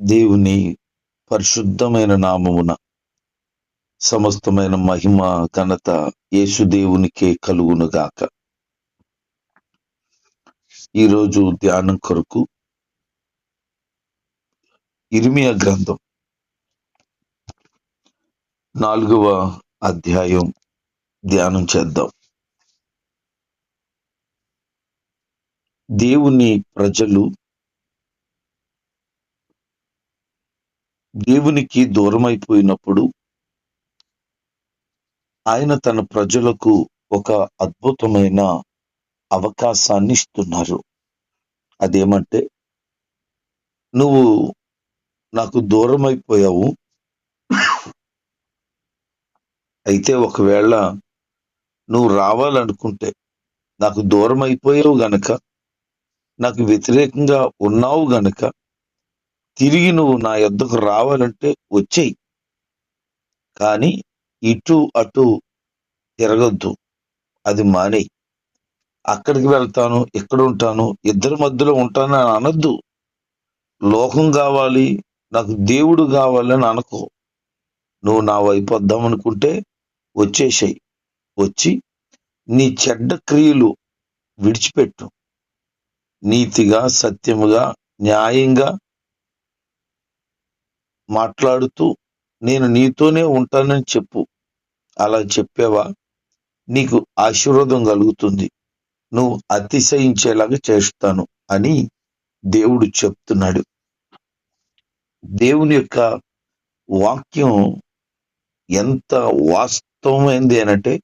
దేవుని పరిశుద్ధమైన నామమున సమస్తమైన మహిమ ఘనత యేసుదేవునికే కలుగునుగాక. ఈరోజు ధ్యానం కొరకు ఇరిమియా గ్రంథం నాలుగవ అధ్యాయం ధ్యానం చేద్దాం. దేవుని ప్రజలు దేవునికి దూరమైపోయినప్పుడు ఆయన తన ప్రజలకు ఒక అద్భుతమైన అవకాశాన్ని ఇస్తున్నారు. అదేమంటే నువ్వు నాకు దూరం అయిపోయావు అయితే ఒకవేళ నువ్వు రావాలనుకుంటే నాకు దూరం అయిపోయావు గనక నాకు వ్యతిరేకంగా ఉన్నావు గనక తిరిగి నువ్వు నా యొద్దకు రావాలంటే వచ్చేయి. కానీ ఇటు అటు తిరగద్దు. అది మానేయి. అక్కడికి వెళ్తాను ఇక్కడ ఉంటాను ఇద్దరి మధ్యలో ఉంటాను అని అనద్దు. లోకం కావాలి నాకు దేవుడు కావాలని అనుకో. నువ్వు నా వైపు వద్దామనుకుంటే వచ్చేసాయి. వచ్చి నీ చెడ్డ క్రియలు విడిచిపెట్టు. నీతిగా సత్యముగా న్యాయంగా మాట్లాడుతూ నేను నీతోనే ఉంటానని చెప్పు. అలా చెప్పావా? నీకు ఆశీర్వాదం కలుగుతుంది. నువ్వు అతిశయించేలాగా చేస్తాను అని దేవుడు చెప్తున్నాడు. దేవుని యొక్క వాక్యం ఎంత వాస్తవమైంది అనంటే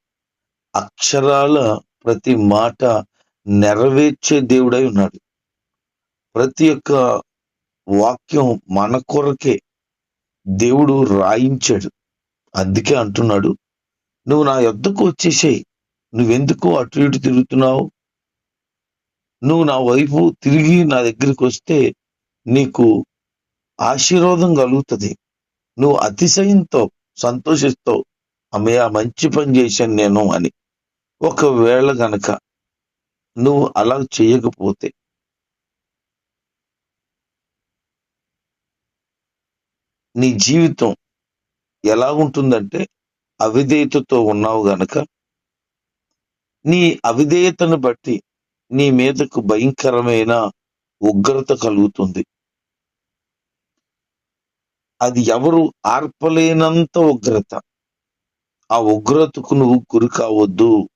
అక్షరాల ప్రతి మాట నెరవేర్చే దేవుడై ఉన్నాడు. ప్రతి ఒక్క వాక్యం మన కొరకే. దేవుడు రాయించాడు. అందుకే అంటున్నాడు నువ్వు నా యొద్దకు వచ్చేసేయి. నువ్వెందుకు అటు ఇటు తిరుగుతున్నావు? నువ్వు నా వైపు తిరిగి నా దగ్గరికి వస్తే నీకు ఆశీర్వాదం కలుగుతుంది. నువ్వు అతిశయంతో సంతోషిస్తావు. అమ్మయ్య మంచి పని చేశాను నేను అని. ఒకవేళ గనక నువ్వు అలా చేయకపోతే నీ జీవితం ఎలా ఉంటుందంటే అవిధేయతతో ఉన్నావు గనక నీ అవిధేయతను బట్టి నీ మీదకు భయంకరమైన ఉగ్రత కలుగుతుంది. అది ఎవరు ఆర్పలేనంత ఉగ్రత. ఆ ఉగ్రతకు నువ్వు గురి కావద్దు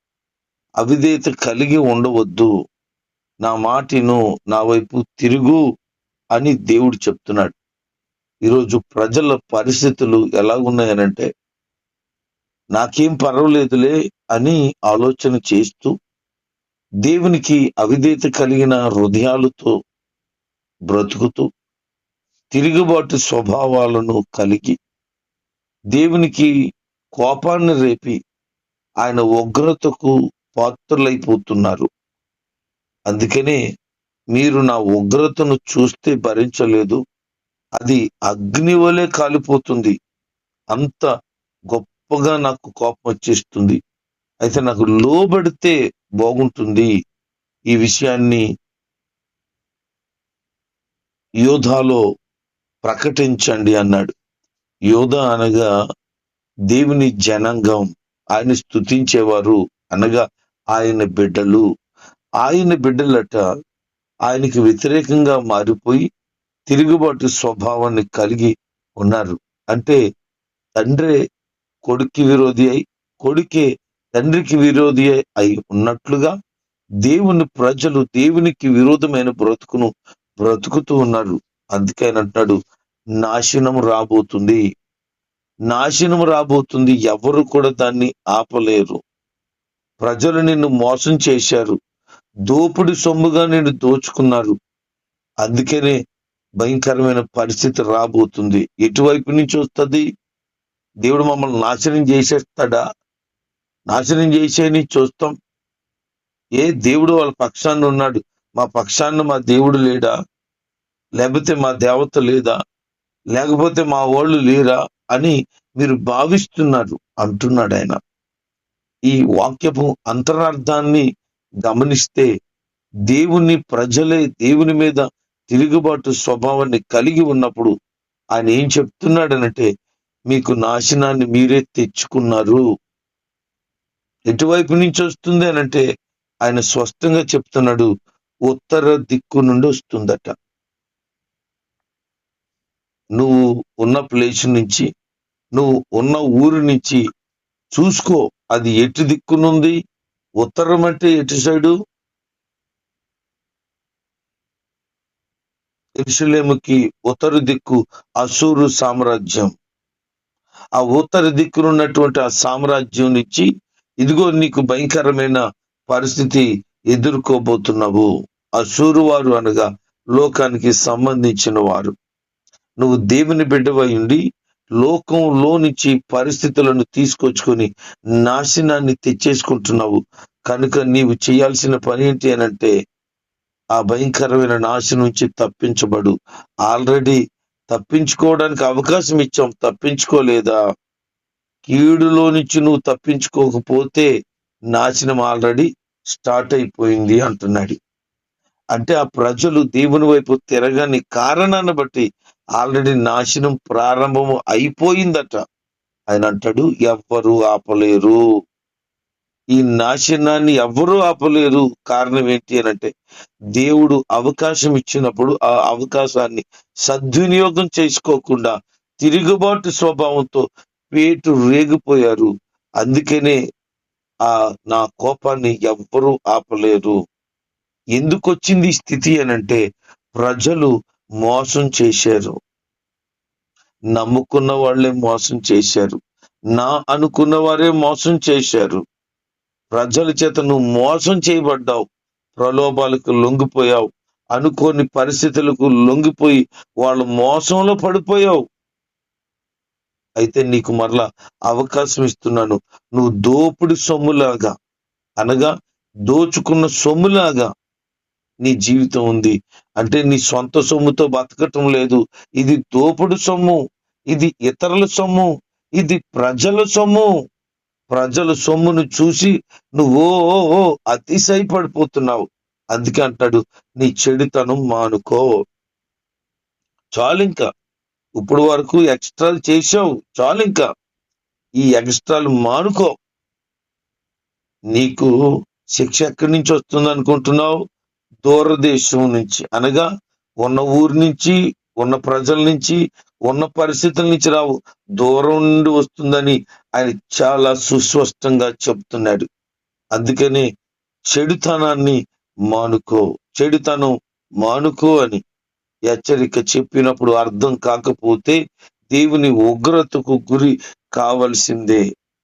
అవిధేయత కలిగి ఉండవద్దు నా మాటిను నా వైపు తిరుగు అని దేవుడు చెప్తున్నాడు. ఈరోజు ప్రజల పరిస్థితులు ఎలా ఉన్నాయనంటే నాకేం పర్వాలేదులే అని ఆలోచన చేస్తూ దేవునికి అవిధేత కలిగిన హృదయాలతో బ్రతుకుతూ తిరుగుబాటు స్వభావాలను కలిగి దేవునికి కోపాన్ని రేపి ఆయన ఉగ్రతకు పాత్రలైపోతున్నారు. అందుకనే మీరు నా ఉగ్రతను చూస్తే భరించలేదు. అది అగ్ని వలె కాలిపోతుంది. అంత గొప్పగా నాకు కోపం వచ్చేస్తుంది. అయితే నాకు లోబడితే బాగుంటుంది. ఈ విషయాన్ని యోధాలో ప్రకటించండి అన్నాడు. యోధ అనగా దేవుని జనాంగం. ఆయన స్తుతించేవారు అనగా ఆయన బిడ్డలు. ఆయన బిడ్డలట ఆయనకి వ్యతిరేకంగా మారిపోయి తిరుగుబాటు స్వభావాన్ని కలిగి ఉన్నారు. అంటే తండ్రే కొడుక్కి విరోధి అయి కొడుకే తండ్రికి విరోధి అయి ఉన్నట్లుగా దేవుని ప్రజలు దేవునికి విరోధమైన బ్రతుకును బ్రతుకుతూ ఉన్నారు. అందుకే అంటున్నాడు నాశనం రాబోతుంది. నాశనం రాబోతుంది. ఎవరు కూడా దాన్ని ఆపలేరు. ప్రజలు నిన్ను మోసం చేశారు. దోపుడి సొమ్ముగా నిన్ను దోచుకున్నారు. అందుకనే భయంకరమైన పరిస్థితి రాబోతుంది. ఎటువైపు నుంచి వస్తుంది? దేవుడు మమ్మల్ని నాశనం చేసేస్తాడా? నాశనం చేసేని చూస్తాం ఏ దేవుడు వాళ్ళ పక్షాన్ని ఉన్నాడు? మా పక్షాన్ని మా దేవుడు లేడా? లేకపోతే మా దేవత లేదా? లేకపోతే మా వాళ్ళు లేరా? అని మీరు భావిస్తున్నారు అంటున్నాడు ఆయన. ఈ వాక్యపు అంతరార్థాన్ని గమనిస్తే దేవుని ప్రజలే దేవుని మీద తిరుగుబాటు స్వభావాన్ని కలిగి ఉన్నప్పుడు ఆయన ఏం చెప్తున్నాడనంటే మీకు నాశనాన్ని మీరే తెచ్చుకున్నారు. ఎటువైపు నుంచి వస్తుంది అనంటే ఆయన స్పష్టంగా చెప్తున్నాడు ఉత్తర దిక్కు నుండి వస్తుందట. నువ్వు ఉన్న ప్లేస్ నుంచి నువ్వు ఉన్న ఊరు నుంచి చూసుకో అది ఎటు దిక్కునుంది? ఉత్తరం అంటే ఎటు సైడు? ఎరుసలేముకి ఉత్తర దిక్కు అసూరు సామ్రాజ్యం. ఆ ఉత్తర దిక్కునున్నటువంటి ఆ సామ్రాజ్యం నుంచి ఇదిగో నీకు భయంకరమైన పరిస్థితి ఎదుర్కోబోతున్నావు. అసూరు వారు అనగా లోకానికి సంబంధించిన వారు. నువ్వు దేవుని బిడ్డవై ఉండి లోకంలో నుంచి పరిస్థితులను తీసుకొచ్చుకొని నాశనాన్ని తెచ్చేసుకుంటున్నావు. కనుక నీవు చేయాల్సిన పని ఏంటి అనంటే ఆ భయంకరమైన నాశనం నుంచి తప్పించబడు. ఆల్రెడీ తప్పించుకోవడానికి అవకాశం ఇచ్చాం. తప్పించుకోలేదా? కీడులో నుంచి నువ్వు తప్పించుకోకపోతే నాశనం ఆల్రెడీ స్టార్ట్ అయిపోయింది అంటున్నాడు. అంటే ఆ ప్రజలు దేవుని వైపు తిరగని కారణాన్ని బట్టి ఆల్రెడీ నాశనం ప్రారంభము అయిపోయిందట. ఆయన అంటాడు ఎవ్వరు ఆపలేరు. ఈ నాశనాన్ని ఎవరూ ఆపలేరు. కారణం ఏంటి అని అంటే దేవుడు అవకాశం ఇచ్చినప్పుడు ఆ అవకాశాన్ని సద్వినియోగం చేసుకోకుండా తిరుగుబాటు స్వభావంతో పేటు రేగిపోయారు. అందుకనే ఆ నా కోపాన్ని ఎవ్వరూ ఆపలేరు. ఎందుకు వచ్చింది స్థితి స్థితి అనంటే ప్రజలు మోసం చేశారు. నమ్ముకున్న వాళ్ళే మోసం చేశారు. నా అనుకున్న వారే మోసం చేశారు. ప్రజల చేత నువ్వు మోసం చేయబడ్డావు. ప్రలోభాలకు లొంగిపోయావు. అనుకోని పరిస్థితులకు లొంగిపోయి వాళ్ళ మోసంలో పడిపోయావు. అయితే నీకు మరలా అవకాశం ఇస్తున్నాను. నువ్వు దోపిడి సొమ్ములాగా అనగా దోచుకున్న సొమ్ములాగా నీ జీవితం ఉంది. అంటే నీ సొంత సొమ్ముతో బతకటం లేదు. ఇది దోపుడు సొమ్ము. ఇది ఇతరుల సొమ్ము. ఇది ప్రజల సొమ్ము. ప్రజలు సొమ్మును చూసి నువ్వు ఓ ఓ అతిశయపడిపోతున్నావు. అందుకే అంటాడు నీ చెడుతనం మానుకో. చాలు ఇంకా ఇప్పుడు వరకు ఎక్స్ట్రాలు చేసావు చాలు ఇంకా ఈ ఎక్స్ట్రాలు మానుకో. నీకు శిక్ష ఎక్కడి నుంచి వస్తుంది అనుకుంటున్నావు? దూరదేశం నుంచి. అనగా ఉన్న ఊరి నుంచి ఉన్న ప్రజల నుంచి ఉన్న పరిస్థితుల నుంచి రావు. దూరం నుండి వస్తుందని ఆయన చాలా సుస్పష్టంగా చెప్తున్నాడు. అందుకని చెడుతనాన్ని మానుకో చెడుతనం మానుకో అని హెచ్చరిక చెప్పినప్పుడు అర్థం కాకపోతే దేవుని ఉగ్రతకు గురి కావలసిందే.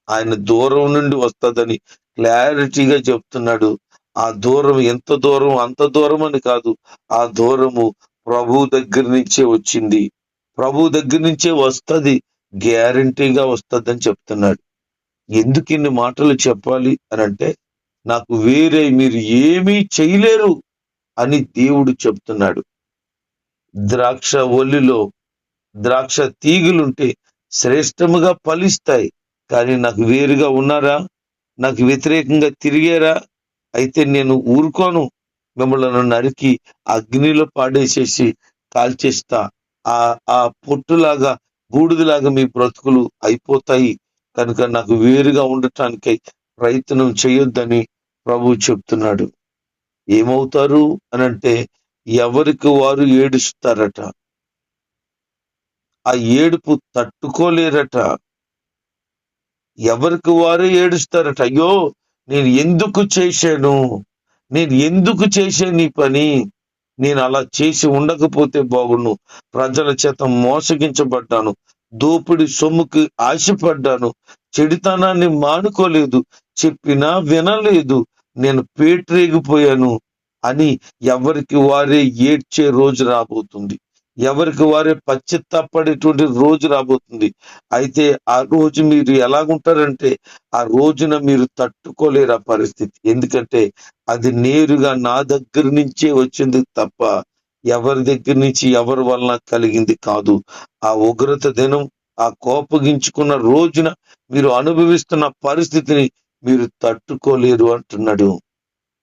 ఆయన దూరం నుండి వస్తుందని క్లారిటీగా చెప్తున్నాడు. ఆ దూరం ఎంత దూరం అంత దూరం అని కాదు ఆ దూరము ప్రభు దగ్గర నుంచే వచ్చింది. ప్రభు దగ్గర నుంచే వస్తుంది. గ్యారంటీగా వస్తుందని చెప్తున్నాడు. ఎందుకు ఇన్ని మాటలు చెప్పాలి అని అంటే నాకు వేరే మీరు ఏమీ చేయలేరు అని దేవుడు చెప్తున్నాడు. ద్రాక్ష ఒల్లిలో ద్రాక్ష తీగులుంటే శ్రేష్టముగా ఫలిస్తాయి. కానీ నాకు వేరుగా ఉన్నారా? నాకు వ్యతిరేకంగా తిరిగారా? అయితే నేను ఊరుకోను. మిమ్మల్ని నరికి అగ్నిలో పాడేసేసి కాల్చేస్తా. ఆ ఆ పొట్టులాగా బూడిదలాగా మీ బ్రతుకులు అయిపోతాయి. కనుక నాకు వేరుగా ఉండటానికై ప్రయత్నం చేయొద్దని ప్రభు చెప్తున్నాడు. ఏమవుతారు అని అంటే ఎవరికి వారు ఏడుస్తారట? ఆ ఏడుపు తట్టుకోలేరట. ఎవరికి వారు ఏడుస్తారట? అయ్యో నేను ఎందుకు చేశాను? నేను ఎందుకు చేశాను ఈ పని? నేను అలా చేసి ఉండకపోతే బాగుండు. ప్రజల చేత మోసగించబడ్డాను. దోపిడి సొమ్ముకి ఆశపడ్డాను. చెడితనాన్ని మానుకోలేదు. చెప్పినా వినలేదు. నేను పేట్రేగిపోయాను అని ఎవరికి వారే ఏడ్చే రోజు రాబోతుంది. ఎవరికి వారే పశ్చిత్తాపడేటువంటి రోజు రాబోతుంది. అయితే ఆ రోజు మీరు ఎలాగుంటారంటే ఆ రోజున మీరు తట్టుకోలేరు ఆ పరిస్థితి. ఎందుకంటే అది నేరుగా నా దగ్గర నుంచే వచ్చింది తప్ప ఎవరి దగ్గర నుంచి ఎవరి వలన కలిగింది కాదు. ఆ ఉగ్రత దినం ఆ కోపగించుకున్న రోజున మీరు అనుభవిస్తున్న పరిస్థితిని మీరు తట్టుకోలేరు అంటున్నాడు.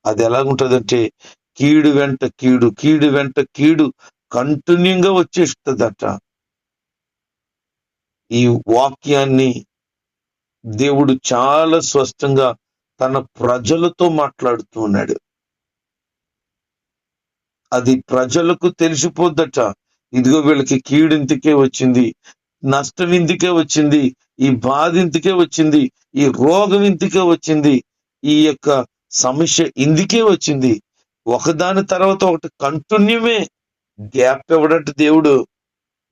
అది ఎలాగుంటదంటే కీడు వెంట కీడు కీడు వెంట కీడు కంటిన్యూగా వచ్చేస్తుందట. ఈ వాక్యాన్ని దేవుడు చాలా స్పష్టంగా తన ప్రజలతో మాట్లాడుతూ ఉన్నాడు. అది ప్రజలకు తెలిసిపోద్దట. ఇదిగో వీళ్ళకి కీడింతికే వచ్చింది నష్టం ఇందుకే వచ్చింది ఈ బాధ ఇంతకే వచ్చింది ఈ రోగం ఇంతకే వచ్చింది ఈ యొక్క సమస్య ఇందుకే వచ్చింది. ఒకదాని తర్వాత ఒకటి కంటిన్యూమే గ్యాప్ ఇవ్వడట దేవుడు.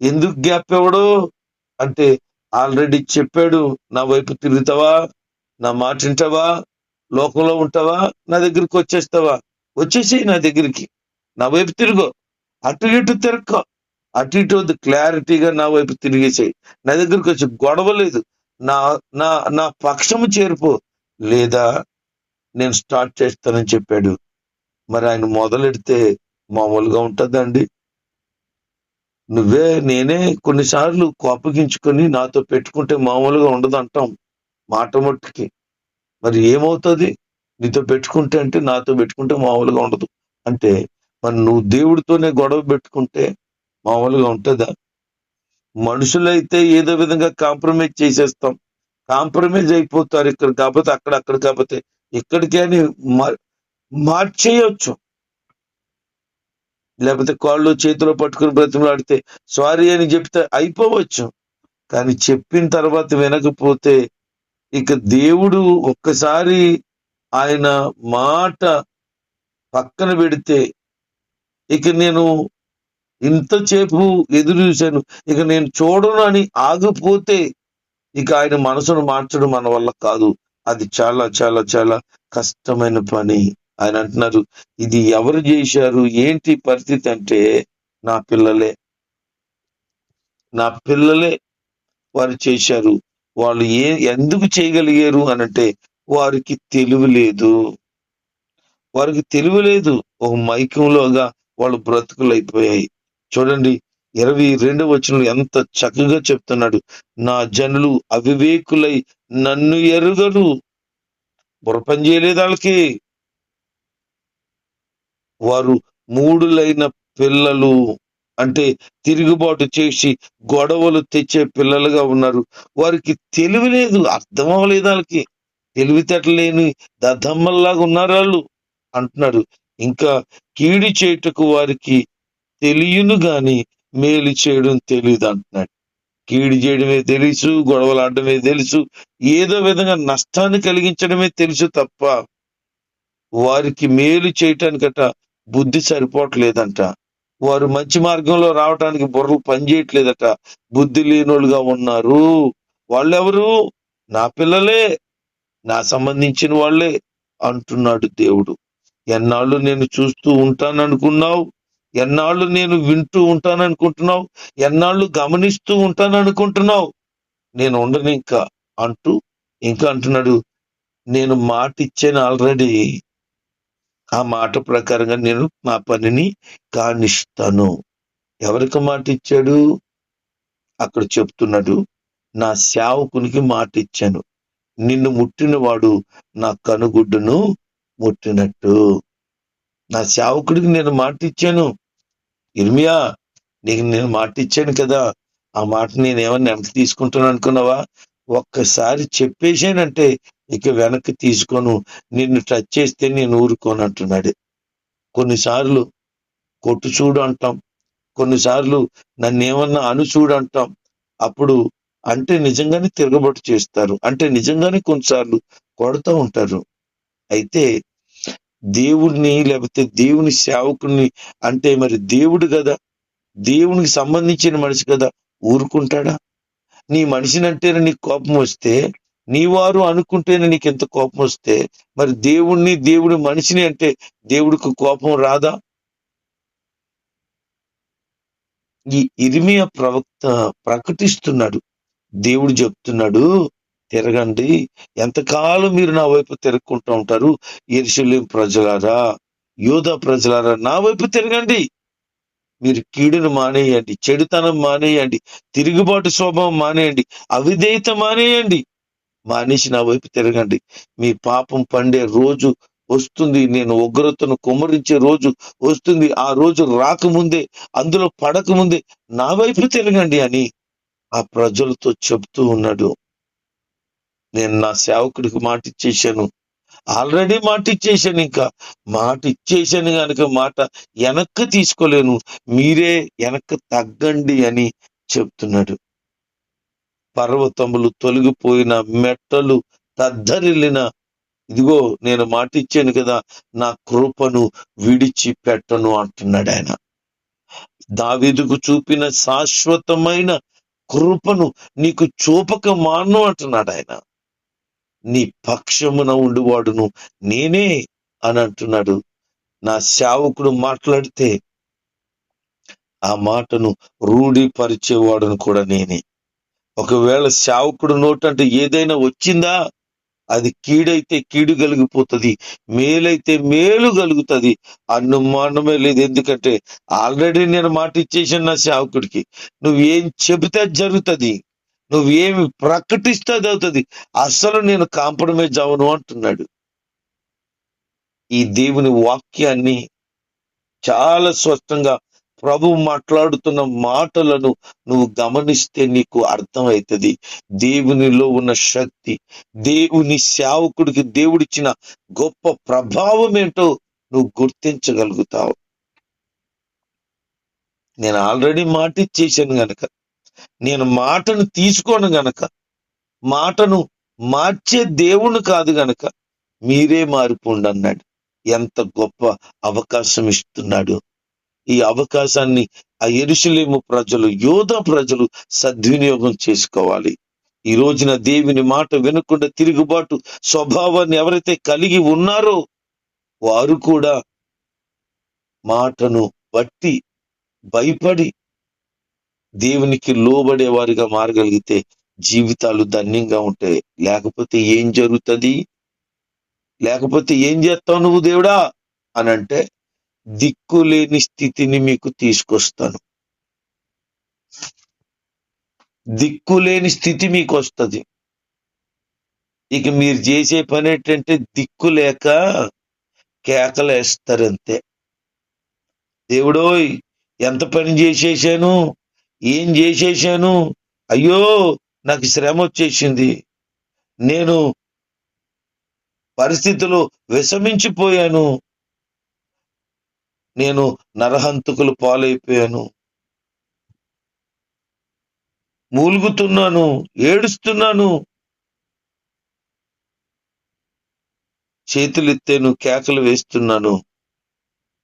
ఎందుకు గ్యాప్ ఇవ్వడు అంటే ఆల్రెడీ చెప్పాడు నా వైపు తిరుగుతావా? నా మాట వింటావా? లోకంలో ఉంటావా? నా దగ్గరికి వచ్చేస్తావా? వచ్చేసి నా దగ్గరికి. నా వైపు తిరుగు. అటు ఇటు తిరక్కో. అటు ఇటు వద్దు క్లారిటీగా నా వైపు తిరిగేసేయి. నా దగ్గరికి వచ్చి గొడవ లేదు. నా నా నా పక్షము చేరుపు. లేదా నేను స్టార్ట్ చేస్తానని చెప్పాడు. మరి ఆయన మొదలెడితే మామూలుగా ఉంటుందండి. నువ్వే నేనే కొన్నిసార్లు కోపగించుకొని నాతో పెట్టుకుంటే మామూలుగా ఉండదు అంటాం మాట మట్టుకి. మరి ఏమవుతుంది? నీతో పెట్టుకుంటే అంటే నాతో పెట్టుకుంటే మామూలుగా ఉండదు. అంటే మరి నువ్వు దేవుడితోనే గొడవ పెట్టుకుంటే మామూలుగా ఉంటుందా? మనుషులైతే ఏదో విధంగా కాంప్రమైజ్ చేసేస్తాం. కాంప్రమైజ్ అయిపోతారు ఇక్కడ. కాకపోతే అక్కడ అక్కడ కాకపోతే ఇక్కడికి అని మార్చేయచ్చు. లేకపోతే కాళ్ళు చేతిలో పట్టుకుని బ్రతిమలాడితే సారీ అని చెప్తే అయిపోవచ్చు. కానీ చెప్పిన తర్వాత వినకపోతే ఇక దేవుడు ఒక్కసారి ఆయన మాట పక్కన పెడితే ఇక నేను ఇంతసేపు ఎదురు చూశాను. ఇక నేను చూడను అని ఆగిపోతే ఇక ఆయన మనసును మార్చడం మన వల్ల కాదు. అది చాలా చాలా చాలా కష్టమైన పని. ఆయన అంటున్నారు ఇది ఎవరు చేశారు? ఏంటి పరిస్థితి అంటే నా పిల్లలే. నా పిల్లలే వారు చేశారు. వాళ్ళు ఏ ఎందుకు చేయగలిగారు? అనంటే వారికి తెలివి లేదు. వారికి తెలివి లేదు. ఒక మైకంలోగా వాళ్ళు బ్రతుకులు అయిపోయాయి చూడండి ఇరవై రెండవ వచనం ఎంత చక్కగా చెప్తున్నాడు. నా జనులు అవివేకులై నన్ను ఎరుగరు. బుర్రపని చేయలేదు వాళ్ళకి వారు మూడులైన పిల్లలు అంటే తిరుగుబాటు చేసి గొడవలు తెచ్చే పిల్లలుగా ఉన్నారు. వారికి తెలివి లేదు అర్థం అవ్వలేదు వాళ్ళకి. తెలివితేటలేని దద్దమ్మల్లాగా ఉన్నారు వాళ్ళు అంటున్నాడు ఇంకా కీడి చేయుటకు వారికి తెలియను గాని మేలు చేయడం తెలియదు అంటున్నాడు. కీడు చేయడమే తెలుసు గొడవలు ఆడడమే తెలుసు ఏదో విధంగా నష్టాన్ని కలిగించడమే తెలుసు తప్ప వారికి మేలు చేయటానికట బుద్ధి సరిపోవట్లేదంట. వారు మంచి మార్గంలో రావటానికి బుర్రలు పనిచేయట్లేదట. బుద్ధి లేనోళ్ళుగా ఉన్నారు. వాళ్ళెవరు? నా పిల్లలే. నా సంబంధించిన వాళ్ళే అంటున్నాడు దేవుడు. ఎన్నాళ్ళు నేను చూస్తూ ఉంటాను అనుకున్నావు ఎన్నాళ్ళు నేను వింటూ ఉంటాను అనుకుంటున్నావు ఎన్నాళ్ళు గమనిస్తూ ఉంటాననుకుంటున్నావు? నేను ఉండను ఇంకా అంటూ ఇంకా అంటున్నాడు నేను మాట ఇచ్చాను ఆల్రెడీ ఆ మాట ప్రకారంగా నేను నా పనిని కానిస్తాను. ఎవరికి మాట ఇచ్చాడు అక్కడ చెప్తున్నాడు నా సేవకునికి మాట ఇచ్చాను నిన్ను ముట్టిన వాడు నా కనుగుడ్డును ముట్టినట్టు. నా సేవకుడికి నేను మాట ఇచ్చాను ఇర్మియా నీకు నేను మాట ఇచ్చాను కదా. ఆ మాట నేను ఏమన్నా వెనక్కి తీసుకుంటాను అనుకున్నావా? ఒక్కసారి చెప్పేసానంటే ఇక వెనక్కి తీసుకోను నిన్ను టచ్ చేస్తే నేను ఊరుకోను అంటున్నాడు. కొన్నిసార్లు కొట్టు చూడు అంటాం. కొన్నిసార్లు నన్ను ఏమన్నా అనుచూడు అంటాం. అప్పుడు అంటే నిజంగానే తిరగబడి చేస్తారు. అంటే నిజంగానే కొన్నిసార్లు కొడుతూ ఉంటారు. అయితే దేవుణ్ణి లేకపోతే దేవుని సేవకుని అంటే మరి దేవుడు కదా. దేవునికి సంబంధించిన మనిషి కదా. ఊరుకుంటాడా? నీ మనిషినంటేనే నీకు కోపం వస్తే నీ వారు అనుకుంటేనే నీకు ఎంత కోపం వస్తే మరి దేవుణ్ణి దేవుడి మనిషిని అంటే దేవుడికి కోపం రాదా? ఈ ఇరిమియ ప్రవక్త ప్రకటిస్తున్నాడు. దేవుడు చెప్తున్నాడు తిరగండి. ఎంతకాలం మీరు నా వైపు తిరగకుంటూ ఉంటారు? ఎరుసలేం ప్రజలారా యోధ ప్రజలారా నా వైపు తిరగండి. మీరు కీడును మానేయండి చెడుతనం మానేయండి తిరుగుబాటు స్వభావం మానేయండి అవిధేయత మానేయండి. మానేసి నా వైపు తిరగండి. మీ పాపం పండే రోజు వస్తుంది. నేను ఉగ్రతను కుమరించే రోజు వస్తుంది. ఆ రోజు రాకముందే అందులో పడకముందే నా వైపు తిరగండి అని ఆ ప్రజలతో చెప్తూ ఉన్నాడు. నేను నా సేవకుడికి మాట ఇచ్చేసాను ఆల్రెడీ మాట ఇచ్చేసాను ఇంకా. మాట ఇచ్చేసాను కనుక మాట వెనక్కి తీసుకోలేను. మీరే వెనక్కి తగ్గండి అని చెప్తున్నాడు. పర్వతములు తొలగిపోయిన మెట్టలు తద్దరిల్లిన. ఇదిగో నేను మాట ఇచ్చాను కదా నా కృపను విడిచి పెట్టను అంటున్నాడు ఆయన. దావీదుకు చూపిన శాశ్వతమైన కృపను నీకు చూపక మాను అంటున్నాడు ఆయన. నీ పక్షమున ఉండువాడును నేనే అని అంటున్నాడు. నా సేవకుడు మాట్లాడితే ఆ మాటను రూఢిపరిచేవాడును కూడా నేనే. ఒకవేళ సేవకుడు నోటంటే ఏదైనా వచ్చిందా? అది కీడైతే కీడు కలిగిపోతుంది మేలైతే మేలు కలుగుతుంది. అనుమానమే లేదు ఎందుకంటే ఆల్రెడీ నేను మాట ఇచ్చేసాను నా సేవకుడికి. నువ్వేం చెబితే జరుగుతుంది. నువ్వేమి ప్రకటిస్తే అది అవుతుంది. అసలు నేను కాంప్రమైజ్ అవను అంటున్నాడు. ఈ దేవుని వాక్యాన్ని చాలా స్పష్టంగా ప్రభు మాట్లాడుతున్న మాటలను నువ్వు గమనిస్తే నీకు అర్థమవుతుంది. దేవునిలో ఉన్న శక్తి దేవుని సేవకుడికి దేవుడిచ్చిన గొప్ప ప్రభావం ఏంటో నువ్వు గుర్తించగలుగుతావు. నేను ఆల్రెడీ మాట ఇచ్చేసాను గనక నేను మాటను తీసుకోను గనక మాటను మార్చే దేవుని కాదు గనక మీరే మారిపోండి అన్నాడు. ఎంత గొప్ప అవకాశం ఇస్తున్నాడు ఈ అవకాశాన్ని ఆ ఎరుసలేము ప్రజలు యోధ ప్రజలు సద్వినియోగం చేసుకోవాలి. ఈ రోజున దేవుని మాట వినకుండా తిరుగుబాటు స్వభావాన్ని ఎవరైతే కలిగి ఉన్నారో వారు కూడా మాటను బట్టి భయపడి దేవునికి లోబడే వారిగా మారగలిగితే జీవితాలు ధన్యంగా ఉంటాయి లేకపోతే ఏం జరుగుతుంది? లేకపోతే ఏం చేస్తావు నువ్వు దేవుడా? అని అంటే దిక్కులేని స్థితిని మీకు తీసుకొస్తాను. దిక్కులేని స్థితి మీకు వస్తుంది. ఇక మీరు చేసే పని ఏంటంటే దిక్కు లేక కేకలేస్తారంతే దేవుడోయ్ ఎంత పని చేసేసాను? ఏం చేసేసాను? అయ్యో నాకు శ్రమ వచ్చేసింది. నేను పరిస్థితులు విషమించిపోయాను. నేను నరహంతుకులు పాలైపోయాను. మూలుగుతున్నాను ఏడుస్తున్నాను. చేతులెత్తాను కేకలు వేస్తున్నాను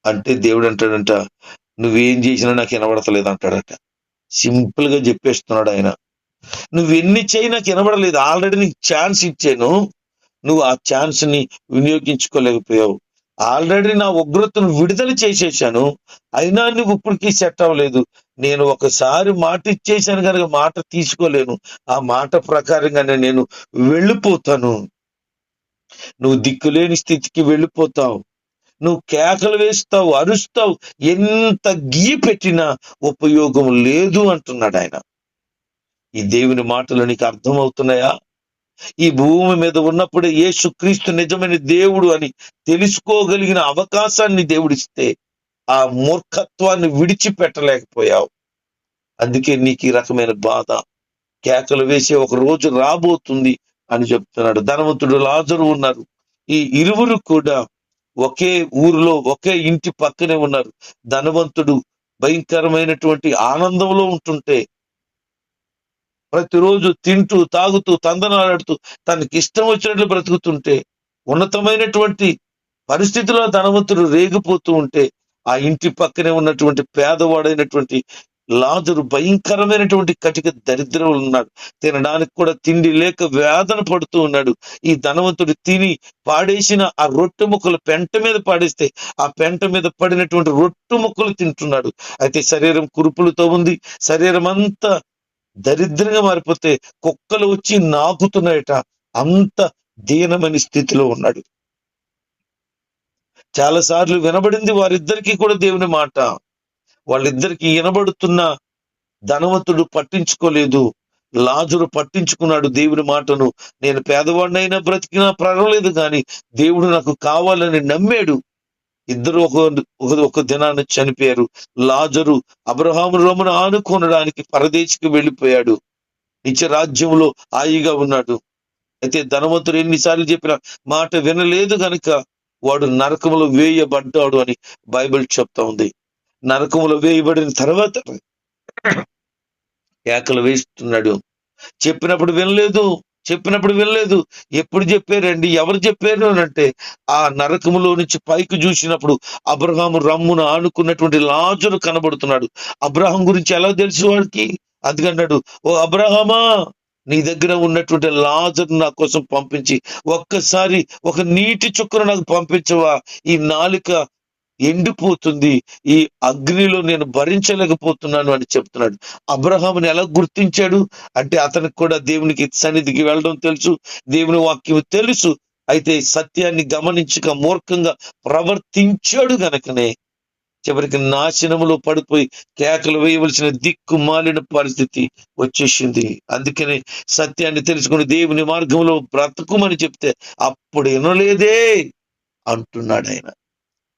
అంటే దేవుడు అంటాడంట నువ్వేం చేసినా నాకు వినబడతలేదు అంటాడట. సింపుల్గా చెప్పేస్తున్నాడు ఆయన. నువ్వెన్ని చేయి నాకు వినబడలేదు. ఆల్రెడీ నీకు ఛాన్స్ ఇచ్చాను. నువ్వు ఆ ఛాన్స్ని వినియోగించుకోలేకపోయావు. ఆల్రెడీ నా ఉగ్రతను విడుదల చేసేసాను. అయినా నువ్వు ఇప్పటికీ సెట్ అవ్వలేదు. నేను ఒకసారి మాట ఇచ్చేసాను కనుక మాట తీసుకోలేను. ఆ మాట ప్రకారంగానే నేను వెళ్ళిపోతాను. నువ్వు దిక్కులేని స్థితికి వెళ్ళిపోతావు. నువ్వు కేకలు వేస్తావు అరుస్తావు. ఎంత గీ పెట్టినా ఉపయోగం లేదు అంటున్నాడు ఆయన. ఈ దేవుని మాటలు నీకు అర్థమవుతున్నాయా? ఈ భూమి మీద ఉన్నప్పుడే యేసుక్రీస్తు నిజమైన దేవుడు అని తెలుసుకోగలిగిన అవకాశాన్ని దేవుడిస్తే ఆ మూర్ఖత్వాన్ని విడిచిపెట్టలేకపోయావు. అందుకే నీకు ఈ రకమైన బాధ. కేకలు వేసే ఒక రోజు రాబోతుంది అని చెప్తున్నాడు. ధనవంతుడు లాజరు ఉన్నారు. ఈ ఇరువురు కూడా ఒకే ఊరిలో ఒకే ఇంటి పక్కనే ఉన్నారు. ధనవంతుడు భయంకరమైనటువంటి ఆనందంలో ఉంటుంటే ప్రతిరోజు తింటూ తాగుతూ తందనాలాడుతూ తనకి ఇష్టం వచ్చినట్లు బ్రతుకుతుంటే ఉన్నతమైనటువంటి పరిస్థితిలో ధనవంతుడు రేగిపోతూ ఉంటే ఆ ఇంటి పక్కనే ఉన్నటువంటి పేదవాడైనటువంటి లాజరు భయంకరమైనటువంటి కటిక దరిద్రులు ఉన్నాడు. తినడానికి కూడా తిండి లేక వేదన పడుతూ ఉన్నాడు. ఈ ధనవంతుడు తిని పాడేసిన ఆ రొట్టె ముక్కలు పెంట మీద పాడేస్తే ఆ పెంట మీద పడినటువంటి రొట్టె ముక్కలు తింటున్నాడు. అయితే శరీరం కురుపులతో ఉంది. శరీరం అంతా దరిద్రంగా మారిపోతే కుక్కలు వచ్చి నాకుతున్నాయట. అంత దీనమైన స్థితిలో ఉన్నాడు. చాలా సార్లు వినబడింది వారిద్దరికీ కూడా దేవుని మాట. వాళ్ళిద్దరికి వినబడుతున్న ధనవంతుడు పట్టించుకోలేదు. లాజుడు పట్టించుకున్నాడు దేవుని మాటను. నేను పేదవాడినైనా బ్రతికినా ప్రగలేదు కానీ దేవుడు నాకు కావాలని నమ్మాడు. ఇద్దరు ఒక ఒక- దినాన్ని చనిపోయారు. లాజరు అబ్రహాము రొమ్మను ఆనుకొనడానికి పరదేశికి వెళ్ళిపోయాడు. నిత్య రాజ్యంలో హాయిగా ఉన్నాడు. అయితే ధనవంతుడు ఎన్నిసార్లు చెప్పిన మాట వినలేదు గనుక వాడు నరకములో వేయబడ్డాడు అని బైబిల్ చెప్తా ఉంది. నరకములో వేయబడిన తర్వాత కేకలు వేస్తున్నాడు. చెప్పినప్పుడు వినలేదు. చెప్పినప్పుడు వినలేదు. ఎప్పుడు చెప్పారండి? ఎవరు చెప్పారు అని అంటే ఆ నరకములో నుంచి పైకి చూసినప్పుడు అబ్రహాము రమ్మును ఆనుకున్నటువంటి లాజరు కనబడుతున్నాడు. అబ్రహాం గురించి ఎలా తెలుసు వాడికి? అందుకన్నాడు ఓ అబ్రహమా నీ దగ్గర ఉన్నటువంటి లాజర్ నా కోసం పంపించి ఒక్కసారి ఒక నీటి చుక్కను నాకు పంపించవా? ఈ నాలుక ఎండిపోతుంది. ఈ అగ్నిలో నేను భరించలేకపోతున్నాను అని చెప్తున్నాడు. అబ్రహాముని ఎలా గుర్తించాడు? అంటే అతనికి కూడా దేవునికి సన్నిధికి వెళ్ళడం తెలుసు దేవుని వాక్యం తెలుసు. అయితే సత్యాన్ని గమనించక మూర్ఖంగా ప్రవర్తించాడు గనకనే. చివరికి నాశనములో పడిపోయి కేకలు వేయవలసిన దిక్కు మాలిన పరిస్థితి వచ్చేసింది. అందుకనే సత్యాన్ని తెలుసుకుని దేవుని మార్గంలో బ్రతకమని చెప్తే అప్పుడు వినలేదే అంటున్నాడు ఆయన.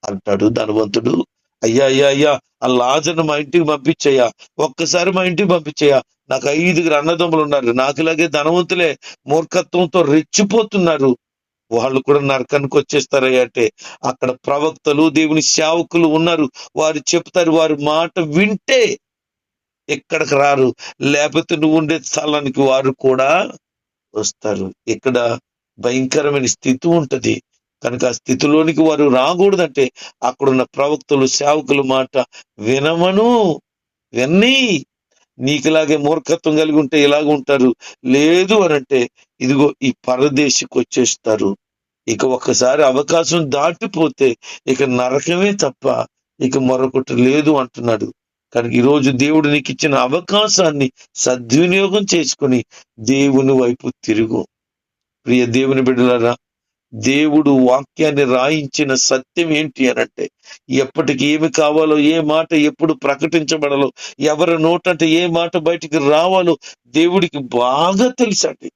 అంటాడు ధనవంతుడు. అయ్యా అయ్యా అయ్యా ఆ లాజర్ను మా ఇంటికి పంపించయ్యా. ఒక్కసారి మా ఇంటికి పంపించయ్యా. నాకు ఐదుగురు అన్నదమ్ములు ఉన్నారు. నాకు ఇలాగే ధనవంతులే మూర్ఖత్వంతో రెచ్చిపోతున్నారు. వాళ్ళు కూడా నరకానికి వచ్చేస్తారయ్యా అంటే అక్కడ ప్రవక్తలు దేవుని సేవకులు ఉన్నారు. వారు చెప్తారు వారి మాట వింటే ఎక్కడికి రారు. లేకపోతే నువ్వు ఉండే స్థలానికి వారు కూడా వస్తారు. ఇక్కడ భయంకరమైన స్థితి ఉంటది. కనుక ఆ స్థితిలోనికి వారు రాకూడదంటే అక్కడున్న ప్రవక్తలు సేవకుల మాట వినమను విన్ని. నీకులాగే మూర్ఖత్వం కలిగి ఉంటే ఇలాగ ఉంటారు. లేదు అని అంటే ఇదిగో ఈ పరదేశికి వచ్చేస్తారు. ఇక ఒక్కసారి అవకాశం దాటిపోతే ఇక నరకమే తప్ప ఇక మరొకటి లేదు అంటున్నాడు. కనుక ఈరోజు దేవుడు నీకు ఇచ్చిన అవకాశాన్ని సద్వినియోగం చేసుకుని దేవుని వైపు తిరుగు. ప్రియ దేవుని బిడ్డలారా దేవుడు వాక్యాన్ని రాయించిన సత్యం ఏంటి అనంటే ఎప్పటికి ఏమి కావాలో ఏ మాట ఎప్పుడు ప్రకటించబడాలో ఎవరి నోటంటే ఏ మాట బయటికి రావాలో దేవుడికి బాగా తెలుసండి.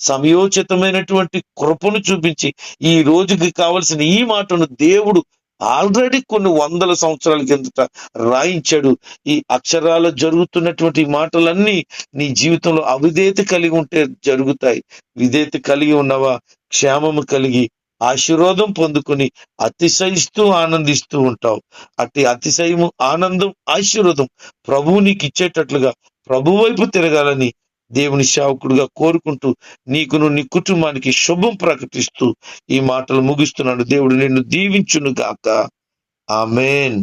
సమయోచితమైనటువంటి కృపను చూపించి ఈ రోజుకి కావలసిన ఈ మాటను దేవుడు ఆల్రెడీ కొన్ని వందల సంవత్సరాల కిందట రాయించాడు. ఈ అక్షరాలు జరుగుతున్నటువంటి మాటలన్నీ నీ జీవితంలో అవిధేత కలిగి ఉంటే జరుగుతాయి. విధేత కలిగి ఉన్నవా? క్షేమము కలిగి ఆశీర్వాదం పొందుకుని అతిశయిస్తూ ఆనందిస్తూ ఉంటావు. అట్టి అతిశయము ఆనందం ఆశీర్వాదం ప్రభువు నీకు ఇచ్చేటట్లుగా ప్రభు వైపు తిరగాలని దేవుని సేవకుడుగా కోరుకుంటూ నీకును నీ కుటుంబానికి శుభం ప్రకటిస్తూ ఈ మాటలు ముగిస్తున్నాడు దేవుడు నిన్ను దీవించును గాక ఆమెన్.